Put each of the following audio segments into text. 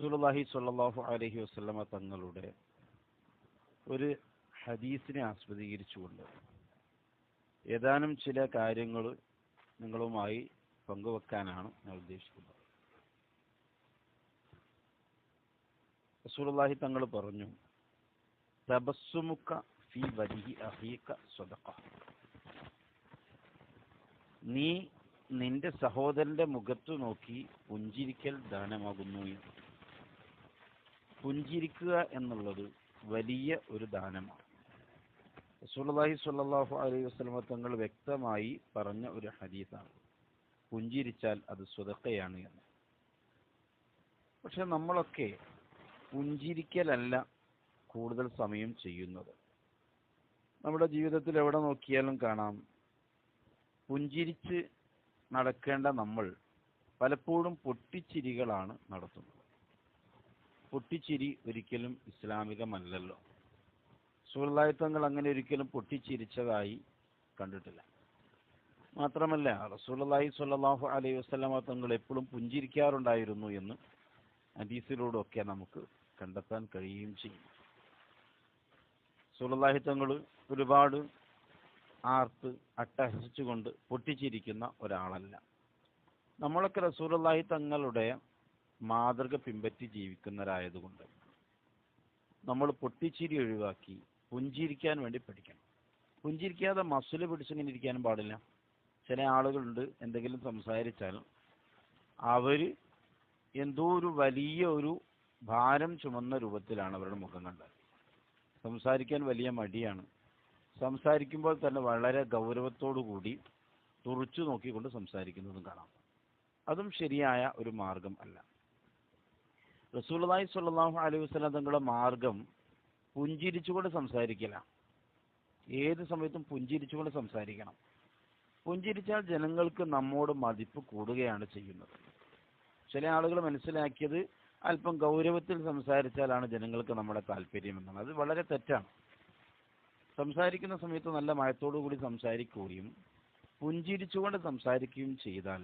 റസൂലുള്ളാഹി സ്വല്ലല്ലാഹു അലൈഹി വസല്ലമ തങ്ങളുടെ ഒരു ഹദീസിനെ ആസ്പദീകരിച്ചുകൊണ്ട് ഏതാനും ചില കാര്യങ്ങൾ നിങ്ങളുമായി പങ്കുവെക്കാനാണ് ഞാൻ ഉദ്ദേശിക്കുന്നത്. റസൂലുള്ളാഹി തങ്ങൾ പറഞ്ഞു തബസ്സുമുക്ക ഫി വരിഹി അഹീക സ്വതക്ക നീ നിന്റെ സഹോദരന്റെ മുഖത്തു നോക്കി പുഞ്ചിരിക്കൽ ദാനമാകുന്നു പുഞ്ചിരിക്കുക എന്നുള്ളത് വലിയ ഒരു ദാനമാണ്. റസൂലുള്ളാഹി സ്വല്ലല്ലാഹു അലൈഹി വസല്ലമ തങ്ങൾ വ്യക്തമായി പറഞ്ഞ ഒരു ഹദീസാണ്. പുഞ്ചിരിച്ചാൽ അത് സ്വതക്കയാണ് എന്ന്. പക്ഷെ നമ്മളൊക്കെ പുഞ്ചിരിക്കലല്ല കൂടുതൽ സമയം ചെയ്യുന്നത്. നമ്മുടെ ജീവിതത്തിൽ എവിടെ നോക്കിയാലും കാണാം. പുഞ്ചിരിച്ച് നടക്കേണ്ട നമ്മൾ പലപ്പോഴും പൊട്ടിച്ചിരികളാണ് നടത്തുന്നത്. പൊട്ടിച്ചിരി ഒരിക്കലും ഇസ്ലാമികമല്ലല്ലോ. സുഹൃത്തായിത്തങ്ങൾ അങ്ങനെ ഒരിക്കലും പൊട്ടിച്ചിരിച്ചതായി കണ്ടിട്ടില്ല. മാത്രമല്ല റസൂലി സ്വല്ലല്ലാഹു അലൈഹി വസല്ലമ തങ്ങൾ എപ്പോഴും പുഞ്ചിരിക്കാറുണ്ടായിരുന്നു എന്ന് ഹദീസിലൂടെയൊക്കെ നമുക്ക് കണ്ടെത്താൻ കഴിയുകയും ചെയ്യും. സുലല്ലാഹി തങ്ങൾ ഒരുപാട് ആർത്ത് അട്ടഹസിച്ചുകൊണ്ട് പൊട്ടിച്ചിരിക്കുന്ന ഒരാളല്ല. നമ്മളൊക്കെ റസൂലല്ലാഹി തങ്ങളുടെ മാതൃക പിൻപറ്റി ജീവിക്കുന്നവരായതുകൊണ്ട് നമ്മൾ പൊട്ടിച്ചിരി ഒഴിവാക്കി പുഞ്ചിരിക്കാൻ വേണ്ടി പഠിക്കണം. പുഞ്ചിരിക്കാതെ മസുൽ പിടിച്ചിങ്ങനെ ഇരിക്കാനും പാടില്ല. ചില ആളുകളുണ്ട് എന്തെങ്കിലും സംസാരിച്ചാൽ അവർ എന്തോ ഒരു വലിയ ഒരു ഭാരം ചുമന്ന രൂപത്തിലാണ് അവരുടെ മുഖം കണ്ടത് സംസാരിക്കാൻ വലിയ മടിയാണ്. സംസാരിക്കുമ്പോൾ തന്നെ വളരെ ഗൗരവത്തോടു കൂടി തുറച്ചു നോക്കിക്കൊണ്ട് സംസാരിക്കുന്നതും കാണാം. അതും ശരിയായ ഒരു മാർഗം അല്ല. റസൂലി സ്വല്ലല്ലാഹു അലൈഹി വസല്ലം തങ്ങളുടെ മാർഗം പുഞ്ചിരിച്ചുകൊണ്ട് സംസാരിക്കില്ല ഏത് സമയത്തും പുഞ്ചിരിച്ചുകൊണ്ട് സംസാരിക്കണം. പുഞ്ചിരിച്ചാൽ ജനങ്ങൾക്ക് നമ്മോട് മതിപ്പ് കൂടുകയാണ് ചെയ്യുന്നത്. ചില ആളുകൾ മനസ്സിലാക്കിയത് അല്പം ഗൗരവത്തിൽ സംസാരിച്ചാലാണ് ജനങ്ങൾക്ക് നമ്മുടെ താല്പര്യം എന്നാണ് അത് വളരെ തെറ്റാണ്. സംസാരിക്കുന്ന സമയത്ത് നല്ല മയത്തോടു കൂടി സംസാരിക്കുകയും പുഞ്ചിരിച്ചുകൊണ്ട് സംസാരിക്കുകയും ചെയ്താൽ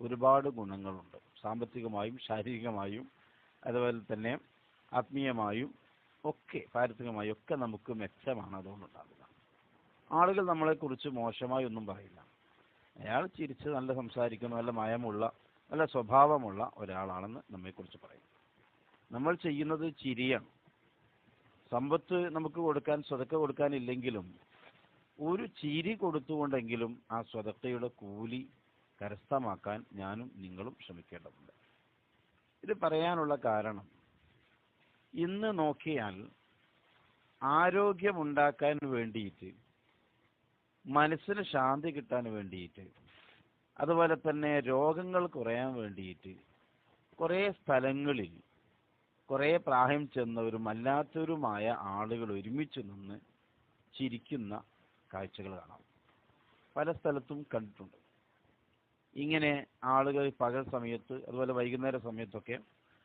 ഒരുപാട് ഗുണങ്ങളുണ്ട്. സാമ്പത്തികമായും ശാരീരികമായും അതുപോലെ തന്നെ ആത്മീയമായും ഒക്കെ പാരിസ്ഥിതികമായും ഒക്കെ നമുക്ക് മെച്ചമാണ് അതുകൊണ്ടുണ്ടാകുക ആളുകൾ നമ്മളെക്കുറിച്ച് മോശമായി ഒന്നും പറയില്ല. അയാൾ ചിരിച്ച് നല്ല സംസാരിക്കുന്ന നല്ല മയമുള്ള നല്ല സ്വഭാവമുള്ള ഒരാളാണെന്ന് നമ്മെക്കുറിച്ച് പറയും. നമ്മൾ ചെയ്യുന്നത് ചിരിയാണ്. സമ്പത്ത് നമുക്ക് കൊടുക്കാൻ സ്വതക്ക കൊടുക്കാനില്ലെങ്കിലും ഒരു ചിരി കൊടുത്തുകൊണ്ടെങ്കിലും ആ സ്വതക്കയുടെ കൂലി കരസ്ഥമാക്കാൻ ഞാനും നിങ്ങളും ശ്രമിക്കേണ്ടതുണ്ട്. ഇത് പറയാനുള്ള കാരണം. ഇന്ന് നോക്കിയാൽ ആരോഗ്യമുണ്ടാക്കാൻ വേണ്ടിയിട്ട് മനസ്സിന് ശാന്തി കിട്ടാൻ വേണ്ടിയിട്ട് അതുപോലെ തന്നെ രോഗങ്ങൾ കുറയാൻ വേണ്ടിയിട്ട് കുറേ സ്ഥലങ്ങളിൽ കുറേ പ്രായം ചെന്നവരും അല്ലാത്തവരുമായ ആളുകൾ ഒരുമിച്ച് നിന്ന് ചിരിക്കുന്ന കാഴ്ചകൾ കാണാം. പല സ്ഥലത്തും കണ്ടിട്ടുണ്ട്. ഇങ്ങനെ ആളുകൾ പകൽ സമയത്ത് അതുപോലെ വൈകുന്നേര സമയത്തൊക്കെ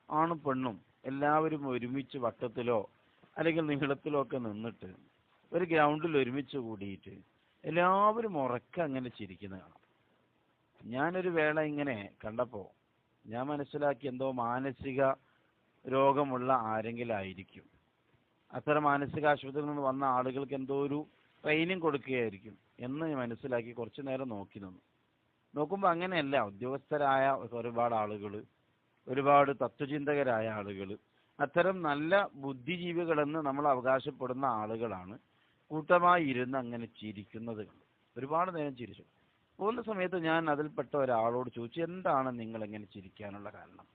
ആണും പെണ്ണും എല്ലാവരും ഒരുമിച്ച് വട്ടത്തിലോ അല്ലെങ്കിൽ നീളത്തിലോ ഒക്കെ നിന്നിട്ട് ഒരു ഗ്രൗണ്ടിൽ ഒരുമിച്ച് കൂടിയിട്ട് എല്ലാവരും ഉറക്ക അങ്ങനെ ചിരിക്കുന്നത് കാണാം. ഞാനൊരു വേള ഇങ്ങനെ കണ്ടപ്പോൾ ഞാൻ മനസ്സിലാക്കി എന്തോ മാനസിക രോഗമുള്ള ആരെങ്കിലും ആയിരിക്കും. അത്തരം മാനസിക ആശുപത്രിയിൽ നിന്ന് വന്ന ആളുകൾക്ക് എന്തോ ഒരു ട്രെയിനിങ് കൊടുക്കുകയായിരിക്കും എന്ന് മനസ്സിലാക്കി കുറച്ചു നേരം നോക്കി നിന്നു. നോക്കുമ്പോൾ അങ്ങനെയല്ല. ഉദ്യോഗസ്ഥരായ ഒരുപാട് ആളുകൾ ഒരുപാട് തത്വചിന്തകരായ ആളുകൾ അത്തരം നല്ല ബുദ്ധിജീവികളെന്ന് നമ്മൾ അവകാശപ്പെടുന്ന ആളുകളാണ് കൂട്ടമായി ഇരുന്ന് അങ്ങനെ ചിരിക്കുന്നത് കണ്ടു. ഒരുപാട് നേരം ചിരിച്ചു. പോകുന്ന സമയത്ത് ഞാൻ അതിൽപ്പെട്ട ഒരാളോട് ചോദിച്ചു എന്താണ് നിങ്ങൾ എങ്ങനെ ചിരിക്കാനുള്ള കാരണം?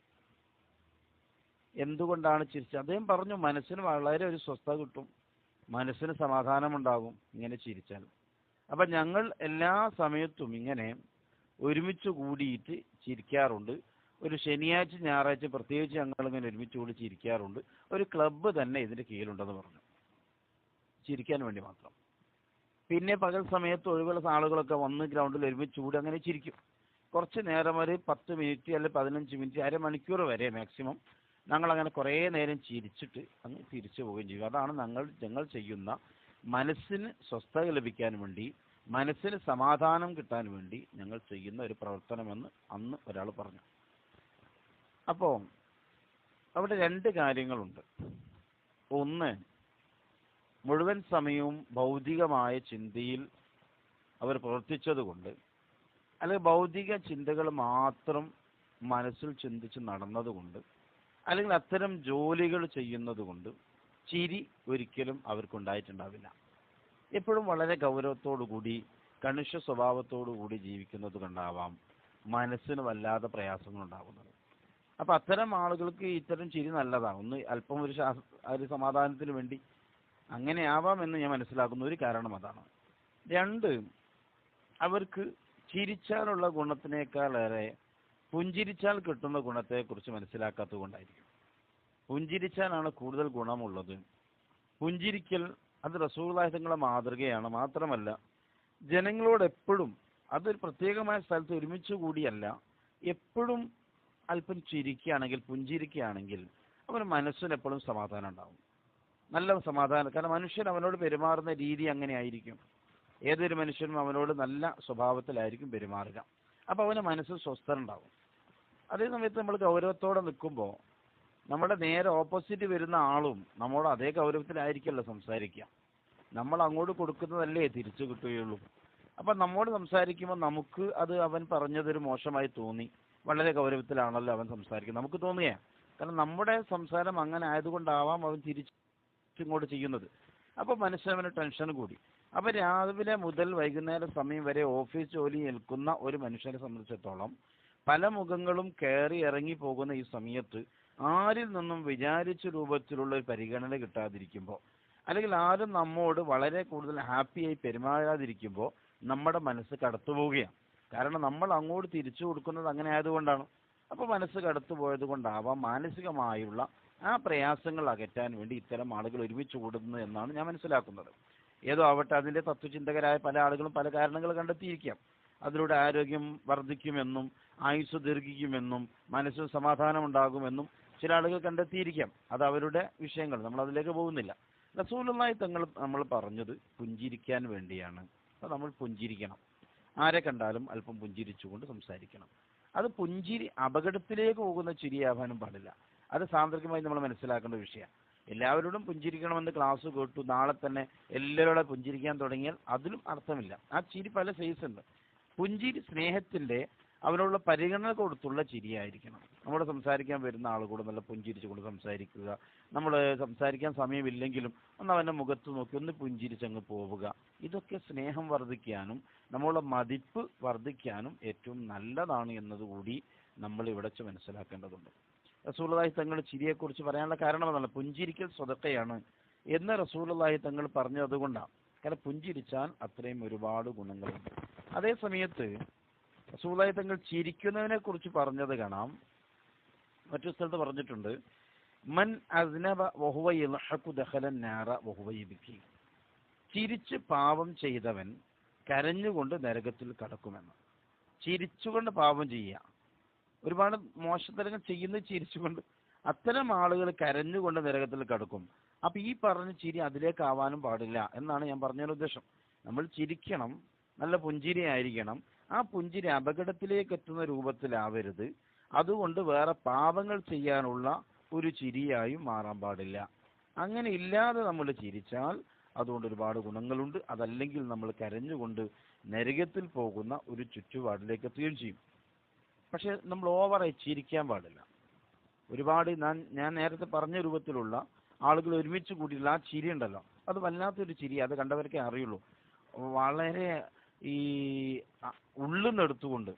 എന്തുകൊണ്ടാണ് ചിരിച്ചത്? അദ്ദേഹം പറഞ്ഞു മനസ്സിന് വളരെ ഒരു സ്വസ്ഥ കിട്ടും. മനസ്സിന് സമാധാനമുണ്ടാകും ഇങ്ങനെ ചിരിച്ചാൽ. അപ്പൊ ഞങ്ങൾ എല്ലാ സമയത്തും ഇങ്ങനെ ഒരുമിച്ച് കൂടിയിട്ട് ചിരിക്കാറുണ്ട്. ഒരു ശനിയാഴ്ച ഞായറാഴ്ച പ്രത്യേകിച്ച് ഞങ്ങൾ ഇങ്ങനെ ഒരുമിച്ച് കൂടി ചിരിക്കാറുണ്ട്. ഒരു ക്ലബ്ബ് തന്നെ ഇതിന്റെ കീഴിലുണ്ടെന്ന് പറഞ്ഞു. ചിരിക്കാൻ വേണ്ടി മാത്രം. പിന്നെ പകൽ സമയത്ത് ഒഴിവുള്ള ആളുകളൊക്കെ വന്ന് ഗ്രൗണ്ടിൽ ഒരുമിച്ച് കൂടി അങ്ങനെ ചിരിക്കും. കുറച്ച് നേരം ഒരു പത്ത് മിനിറ്റ് അല്ലെങ്കിൽ പതിനഞ്ച് മിനിറ്റ് അരമണിക്കൂർ വരെ മാക്സിമം ഞങ്ങൾ അങ്ങനെ കുറേ നേരം ചിരിച്ചിട്ട് അങ്ങ് തിരിച്ചു പോവുകയും ചെയ്യും. അതാണ് ഞങ്ങൾ ഞങ്ങൾ ചെയ്യുന്ന മനസ്സിന് സ്വസ്ഥത ലഭിക്കാൻ വേണ്ടി മനസ്സിന് സമാധാനം കിട്ടാൻ വേണ്ടി ഞങ്ങൾ ചെയ്യുന്ന ഒരു പ്രവർത്തനമെന്ന് അന്ന് ഒരാൾ പറഞ്ഞു. അപ്പോൾ അവിടെ രണ്ട് കാര്യങ്ങളുണ്ട്. ഒന്ന് മുഴുവൻ സമയവും ഭൗതികമായ ചിന്തയിൽ അവർ പ്രവർത്തിച്ചതുകൊണ്ട് അല്ലെങ്കിൽ ഭൗതിക ചിന്തകൾ മാത്രം മനസ്സിൽ ചിന്തിച്ച് നടന്നതുകൊണ്ട് അല്ലെങ്കിൽ അത്തരം ജോലികൾ ചെയ്യുന്നതുകൊണ്ട് ചിരി ഒരിക്കലും അവർക്കുണ്ടായിട്ടുണ്ടാവില്ല. എപ്പോഴും വളരെ ഗൗരവത്തോടു കൂടി കണിഷ്യ സ്വഭാവത്തോടു കൂടി ജീവിക്കുന്നത് കൊണ്ടാവാം മനസ്സിന് വല്ലാതെ പ്രയാസങ്ങൾ ഉണ്ടാകുന്നത് അപ്പൊ അത്തരം ആളുകൾക്ക് ഇത്തരം ചിരി നല്ലതാണ്. ഒന്ന് അല്പം ഒരു ഒരു സമാധാനത്തിന് വേണ്ടി അങ്ങനെ ആവാം എന്ന് ഞാൻ മനസ്സിലാക്കുന്ന ഒരു കാരണം അതാണ്. രണ്ട് അവർക്ക് ചിരിച്ചാലുള്ള ഗുണത്തിനേക്കാളേറെ പുഞ്ചിരിച്ചാൽ കിട്ടുന്ന ഗുണത്തെക്കുറിച്ച് മനസ്സിലാക്കാത്തത് കൊണ്ടായിരിക്കും പുഞ്ചിരിച്ചാലാണ് കൂടുതൽ ഗുണമുള്ളത്. പുഞ്ചിരിക്കൽ അത് തങ്ങളുടെ മാതൃകയാണ്. മാത്രമല്ല ജനങ്ങളോട് എപ്പോഴും അതൊരു പ്രത്യേകമായ സ്ഥലത്ത് ഒരുമിച്ച് കൂടിയല്ല. എപ്പോഴും അല്പം ചിരിക്കുകയാണെങ്കിൽ പുഞ്ചിരിക്കുകയാണെങ്കിൽ അവന് മനസ്സിന് എപ്പോഴും സമാധാനം ഉണ്ടാവും. നല്ല സമാധാനം. കാരണം മനുഷ്യൻ അവനോട് പെരുമാറുന്ന രീതി അങ്ങനെ ആയിരിക്കും. ഏതൊരു മനുഷ്യനും അവനോട് നല്ല സ്വഭാവത്തിലായിരിക്കും പെരുമാറുക. അപ്പോൾ അവന് മനസ്സ് സ്വസ്ഥനുണ്ടാവും. അതേ സമയത്ത് നമ്മൾ ഗൗരവത്തോടെ നിൽക്കുമ്പോൾ നമ്മുടെ നേരെ ഓപ്പോസിറ്റ് വരുന്ന ആളും നമ്മോട് അതേ ഗൗരവത്തിലായിരിക്കല്ലോ സംസാരിക്കുക. നമ്മൾ അങ്ങോട്ട് കൊടുക്കുന്നതല്ലേ തിരിച്ചു കിട്ടുകയുള്ളൂ. അപ്പൊ നമ്മോട് സംസാരിക്കുമ്പോൾ നമുക്ക് അത് അവൻ പറഞ്ഞതൊരു മോശമായി തോന്നി. വളരെ ഗൗരവത്തിലാണല്ലോ അവൻ സംസാരിക്കുന്നത്. നമുക്ക് തോന്നിയേ? കാരണം നമ്മുടെ സംസാരം അങ്ങനെ ആയതുകൊണ്ടാവാം അവൻ തിരിച്ചിങ്ങോട്ട് ചെയ്യുന്നത്. അപ്പൊ മനുഷ്യവന് ടെൻഷൻ കൂടി. അപ്പൊ രാവിലെ മുതൽ വൈകുന്നേരം സമയം വരെ ഓഫീസ് ജോലി ഏൽക്കുന്ന ഒരു മനുഷ്യനെ സംബന്ധിച്ചിടത്തോളം പല മുഖങ്ങളും കയറി ഇറങ്ങി പോകുന്ന ഈ സമയത്ത് ആരിൽ നിന്നും വിചാരിച്ച രൂപത്തിലുള്ള ഒരു പരിഗണന കിട്ടാതിരിക്കുമ്പോൾ അല്ലെങ്കിൽ ആരും നമ്മോട് വളരെ കൂടുതൽ ഹാപ്പിയായി പെരുമാറാതിരിക്കുമ്പോൾ നമ്മുടെ മനസ്സ് കടത്തുപോവുകയാണ് കാരണം നമ്മൾ അങ്ങോട്ട് തിരിച്ചു കൊടുക്കുന്നത് അങ്ങനെ ആയതുകൊണ്ടാണ്. അപ്പോൾ മനസ്സ് കടത്തുപോയത് കൊണ്ടാവാം മാനസികമായുള്ള ആ പ്രയാസങ്ങൾ അകറ്റാൻ വേണ്ടി ഇത്തരം ആളുകൾ ഒരുമിച്ച് കൂടുന്നു എന്നാണ് ഞാൻ മനസ്സിലാക്കുന്നത്. ഏതോ ആവട്ടെ അതിന്റെ തത്വചിന്തകരായ പല ആളുകളും പല കാരണങ്ങൾ കണ്ടെത്തിയിരിക്കാം. അതിലൂടെ ആരോഗ്യം വർദ്ധിക്കുമെന്നും ആയുസ് ദീർഘിക്കുമെന്നും മനസ്സിന് സമാധാനം ഉണ്ടാകുമെന്നും ചില ആളുകൾ കണ്ടെത്തിയിരിക്കാം. അത് അവരുടെ വിഷയങ്ങൾ. നമ്മൾ അതിലേക്ക് പോകുന്നില്ല. റസൂലുള്ളാഹി തങ്ങൾ നമ്മൾ പറഞ്ഞത് പുഞ്ചിരിക്കാൻ വേണ്ടിയാണ്. അപ്പോൾ നമ്മൾ പുഞ്ചിരിക്കണം. ആരെ കണ്ടാലും അല്പം പുഞ്ചിരിച്ചുകൊണ്ട് സംസാരിക്കണം. അത് പുഞ്ചിരി അപകടത്തിലേക്ക് പോകുന്ന ചിരിയാവാനും പാടില്ല. അത് സാന്ദ്രികമായി നമ്മൾ മനസ്സിലാക്കേണ്ട വിഷയമാണ് എല്ലാവരോടും പുഞ്ചിരിക്കണമെന്ന് ക്ലാസ് കേട്ടു. നാളെ തന്നെ എല്ലാവരോടെ പുഞ്ചിരിക്കാൻ തുടങ്ങിയാൽ അതിലും അർത്ഥമില്ല. ആ ചിരി പല സൈസ് ഉണ്ട്. പുഞ്ചിരി സ്നേഹത്തിന്റെ അവനുള്ള പരിഗണന കൊടുത്തുള്ള ചിരിയായിരിക്കണം. നമ്മൾ സംസാരിക്കാൻ വരുന്ന ആളുകൂടെ നല്ല പുഞ്ചിരിച്ചുകൊണ്ട് സംസാരിക്കുക. നമ്മൾ സംസാരിക്കാൻ സമയമില്ലെങ്കിലും ഒന്ന് അവന്റെ മുഖത്ത് നോക്കി ഒന്ന് പുഞ്ചിരിച്ചങ്ങ് പോവുക. ഇതൊക്കെ സ്നേഹം വർദ്ധിക്കാനും നമ്മളുടെ മതിപ്പ് വർദ്ധിക്കാനും ഏറ്റവും നല്ലതാണ് എന്നതുകൂടി നമ്മൾ ഇവിടെ മനസ്സിലാക്കേണ്ടതുണ്ട്. റസൂലുള്ളാഹി തങ്ങൾ ചിരിയെക്കുറിച്ച് പറയാനുള്ള കാരണം എന്നല്ല പുഞ്ചിരിക്കൽ സ്വതക്കയാണ്. എന്ന് റസൂലുള്ളാഹി തങ്ങൾ പറഞ്ഞതുകൊണ്ടാണ് കാരണം പുഞ്ചിരിച്ചാൽ അത്രയും ഒരുപാട് ഗുണങ്ങളുണ്ട്. അതേ സമയത്ത് റസൂലുള്ളാഹി തങ്ങൾ ചിരിക്കുന്നതിനെ കുറിച്ച് പറഞ്ഞത് കാണാം. മറ്റു സ്ഥലത്ത് പറഞ്ഞിട്ടുണ്ട് മൻ അസ്നബ ചിരിച്ച് പാപം ചെയ്തവൻ കരഞ്ഞുകൊണ്ട് നരകത്തിൽ കടക്കുമെന്ന്. ചിരിച്ചുകൊണ്ട് പാപം ചെയ്യുക. ഒരുപാട് മോശത്തരങ്ങൾ ചെയ്യുന്നത് ചിരിച്ചുകൊണ്ട് അത്തരം ആളുകൾ കരഞ്ഞുകൊണ്ട് നരകത്തിൽ കടക്കും. അപ്പൊ ഈ പറഞ്ഞ ചിരി അതിലേക്കാവാനും പാടില്ല എന്നാണ് ഞാൻ പറഞ്ഞൊരു ഉദ്ദേശം. നമ്മൾ ചിരിക്കണം നല്ല പുഞ്ചിരി ആയിരിക്കണം ആ പുഞ്ചിരി അപകടത്തിലേക്ക് എത്തുന്ന രൂപത്തിലാവരുത്. അതുകൊണ്ട് വേറെ പാപങ്ങൾ ചെയ്യാനുള്ള ഒരു ചിരിയായും മാറാൻ പാടില്ല. അങ്ങനെ ഇല്ലാതെ നമ്മൾ ചിരിച്ചാൽ അതുകൊണ്ട് ഒരുപാട് ഗുണങ്ങളുണ്ട്. അതല്ലെങ്കിൽ നമ്മൾ കരഞ്ഞുകൊണ്ട് നരകത്തിൽ പോകുന്ന ഒരു ചുറ്റുപാടിലേക്ക് എത്തുകയും ചെയ്യും. പക്ഷെ നമ്മൾ ഓവറായി ചിരിക്കാൻ പാടില്ല. ഒരുപാട് ഞാൻ ഞാൻ നേരത്തെ പറഞ്ഞ രൂപത്തിലുള്ള ആളുകൾ ഒരുമിച്ച് കൂടിയുള്ള ആ ചിരി ഉണ്ടല്ലോ. അത് വല്ലാത്തൊരു ചിരി. അത് കണ്ടവർക്കേ അറിയുള്ളൂ. വളരെ ഈ ഉള്ളിൽ നിന്ന് എടുത്തുകൊണ്ട്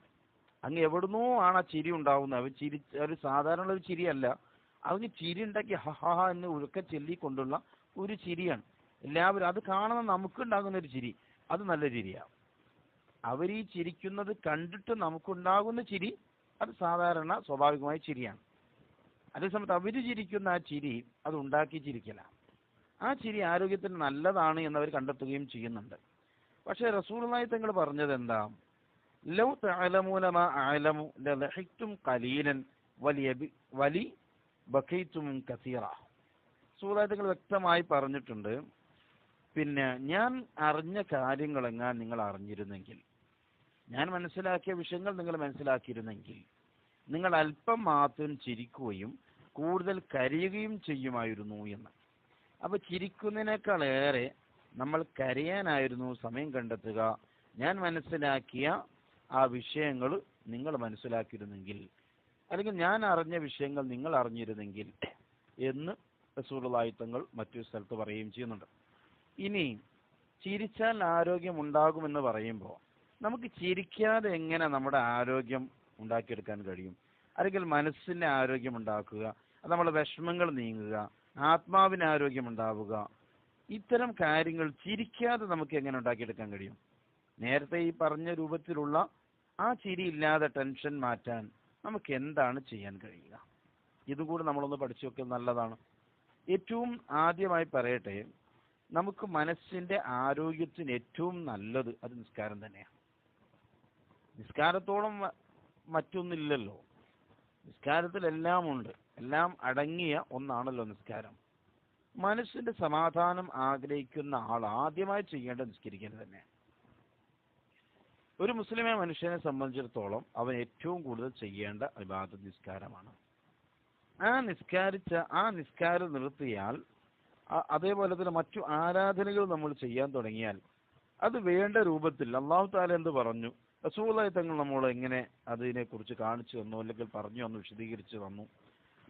അങ്ങ് എവിടുന്നോ ആണ് ആ ചിരി ഉണ്ടാവുന്നത്. അവർ ചിരി ഒരു സാധാരണ ഒരു ചിരിയല്ല. അവന് ചിരി ഉണ്ടാക്കി ഹഹ എന്ന് ഉഴുക്ക ചൊല്ലിക്കൊണ്ടുള്ള ഒരു ചിരിയാണ്. എല്ലാവരും അത് കാണുന്ന നമുക്കുണ്ടാകുന്ന ഒരു ചിരി. അത് നല്ല ചിരിയാണ് അവർ ഈ ചിരിക്കുന്നത് കണ്ടിട്ട് നമുക്കുണ്ടാകുന്ന ചിരി അത് സാധാരണ സ്വാഭാവികമായ ചിരിയാണ്. അതേസമയത്ത് അവർ ചിരിക്കുന്ന ആ ചിരി അത് ഉണ്ടാക്കി ചിരിക്കല. ആ ചിരി ആരോഗ്യത്തിന് നല്ലതാണ് എന്നവർ കണ്ടെത്തുകയും ചെയ്യുന്നുണ്ട്. പക്ഷെ റസൂലുള്ളാഹി തങ്ങൾ പറഞ്ഞത് എന്താ? ലൗ തഅലമൂന മാ അഅലമു ലലഹിക്തും ഖലീലൻ വലിയ വലി ബഖൈതും കസീറ. റസൂലുള്ളാഹി തങ്ങൾ വ്യക്തമായി പറഞ്ഞിട്ടുണ്ട്. പിന്നെ ഞാൻ അറിഞ്ഞ കാര്യങ്ങളെങ്ങാൻ നിങ്ങൾ അറിഞ്ഞിരുന്നെങ്കിൽ ഞാൻ മനസ്സിലാക്കിയ വിഷയങ്ങൾ നിങ്ങൾ മനസ്സിലാക്കിയിരുന്നെങ്കിൽ നിങ്ങൾ അല്പം മാത്രം ചിരിക്കുകയും കൂടുതൽ കരയുകയും ചെയ്യുമായിരുന്നു എന്ന്. അപ്പൊ ചിരിക്കുന്നതിനേക്കാളേറെ നമ്മൾ കരയാനായിരുന്നു സമയം കണ്ടെത്തുക. ഞാൻ മനസ്സിലാക്കിയ ആ വിഷയങ്ങൾ നിങ്ങൾ മനസ്സിലാക്കിയിരുന്നെങ്കിൽ അല്ലെങ്കിൽ ഞാൻ അറിഞ്ഞ വിഷയങ്ങൾ നിങ്ങൾ അറിഞ്ഞിരുന്നെങ്കിൽ എന്ന് റസൂലുള്ളാഹി തങ്ങൾ മറ്റൊരു സ്ഥലത്ത് പറയുകയും ചെയ്യുന്നുണ്ട്. ഇനി ചിരിച്ചാൽ ആരോഗ്യം ഉണ്ടാകുമെന്ന് പറയുമ്പോൾ നമുക്ക് ചിരിക്കാതെ എങ്ങനെ നമ്മുടെ ആരോഗ്യം ഉണ്ടാക്കിയെടുക്കാൻ കഴിയും? അല്ലെങ്കിൽ മനസ്സിന്റെ ആരോഗ്യം ഉണ്ടാക്കുക അത് നമ്മുടെ വിഷമങ്ങൾ നീങ്ങുക ആത്മാവിന് ആരോഗ്യം ഉണ്ടാവുക ഇത്തരം കാര്യങ്ങൾ ചിരിക്കാതെ നമുക്ക് എങ്ങനെ ഉണ്ടാക്കിയെടുക്കാൻ കഴിയും? നേരത്തെ ഈ പറഞ്ഞ രൂപത്തിലുള്ള ആ ചിരി ഇല്ലാതെ ടെൻഷൻ മാറ്റാൻ നമുക്ക് എന്താണ് ചെയ്യാൻ കഴിയുക? ഇതുകൂടി നമ്മളൊന്ന് പഠിച്ചു വെക്കുന്നത് നല്ലതാണ്. ഏറ്റവും ആദ്യമായി പറയട്ടെ നമുക്ക് മനസ്സിന്റെ ആരോഗ്യത്തിന് ഏറ്റവും നല്ലത് അത് നിസ്കാരം തന്നെയാണ്. നിസ്കാരത്തോളം മറ്റൊന്നില്ലല്ലോ. നിസ്കാരത്തിൽ എല്ലാം ഉണ്ട് എല്ലാം അടങ്ങിയ ഒന്നാണല്ലോ നിസ്കാരം. മനസ്സിന്റെ സമാധാനം ആഗ്രഹിക്കുന്ന ആൾ ആദ്യമായി ചെയ്യേണ്ട നിസ്കരിക്കുന്നത് തന്നെ ഒരു മുസ്ലിമെ മനുഷ്യനെ സംബന്ധിച്ചിടത്തോളം അവൻ ഏറ്റവും കൂടുതൽ ചെയ്യേണ്ട വിവാദ നിസ്കാരമാണ്. ആ നിസ്കാരിച്ച ആ നിസ്കാരം നിർത്തിയാൽ അതേപോലെ തന്നെ മറ്റു ആരാധനകൾ നമ്മൾ ചെയ്യാൻ തുടങ്ങിയാൽ അത് വേണ്ട രൂപത്തിൽ അള്ളാഹു താല എന്ത് പറഞ്ഞു? റസൂലായി തങ്ങൾ നമ്മൾ എങ്ങനെ അതിനെക്കുറിച്ച് കാണിച്ചു തന്നു അല്ലെങ്കിൽ പറഞ്ഞു തന്നു വിശദീകരിച്ചു തന്നു?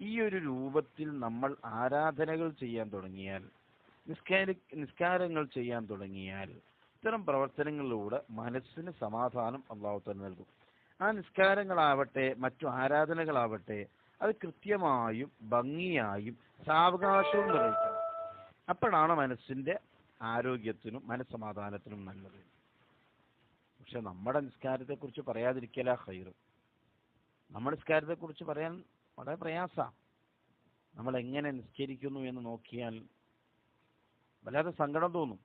ഈ ഒരു രൂപത്തിൽ നമ്മൾ ആരാധനകൾ ചെയ്യാൻ തുടങ്ങിയാൽ നിസ്കാര നിസ്കാരങ്ങൾ ചെയ്യാൻ തുടങ്ങിയാൽ ഇത്തരം പ്രവർത്തനങ്ങളിലൂടെ മനസ്സിന് സമാധാനം അള്ളാഹു തന്നെ നൽകും. ആ നിസ്കാരങ്ങളാവട്ടെ മറ്റു ആരാധനകളാവട്ടെ അത് കൃത്യമായും ഭംഗിയായും സാവകാശവും നിർവഹിക്കണം അപ്പോഴാണ് മനസ്സിന്റെ ആരോഗ്യത്തിനും മനസ്സമാധാനത്തിനും നല്ലത്. പക്ഷെ നമ്മുടെ നിസ്കാരത്തെക്കുറിച്ച് പറയാതിരിക്കല ഹൈറ് നമ്മുടെ നിസ്കാരത്തെ കുറിച്ച് പറയാൻ വളരെ പ്രയാസ. നമ്മൾ എങ്ങനെ നിസ്കരിക്കുന്നു എന്ന് നോക്കിയാൽ വല്ലാതെ സങ്കടം തോന്നും.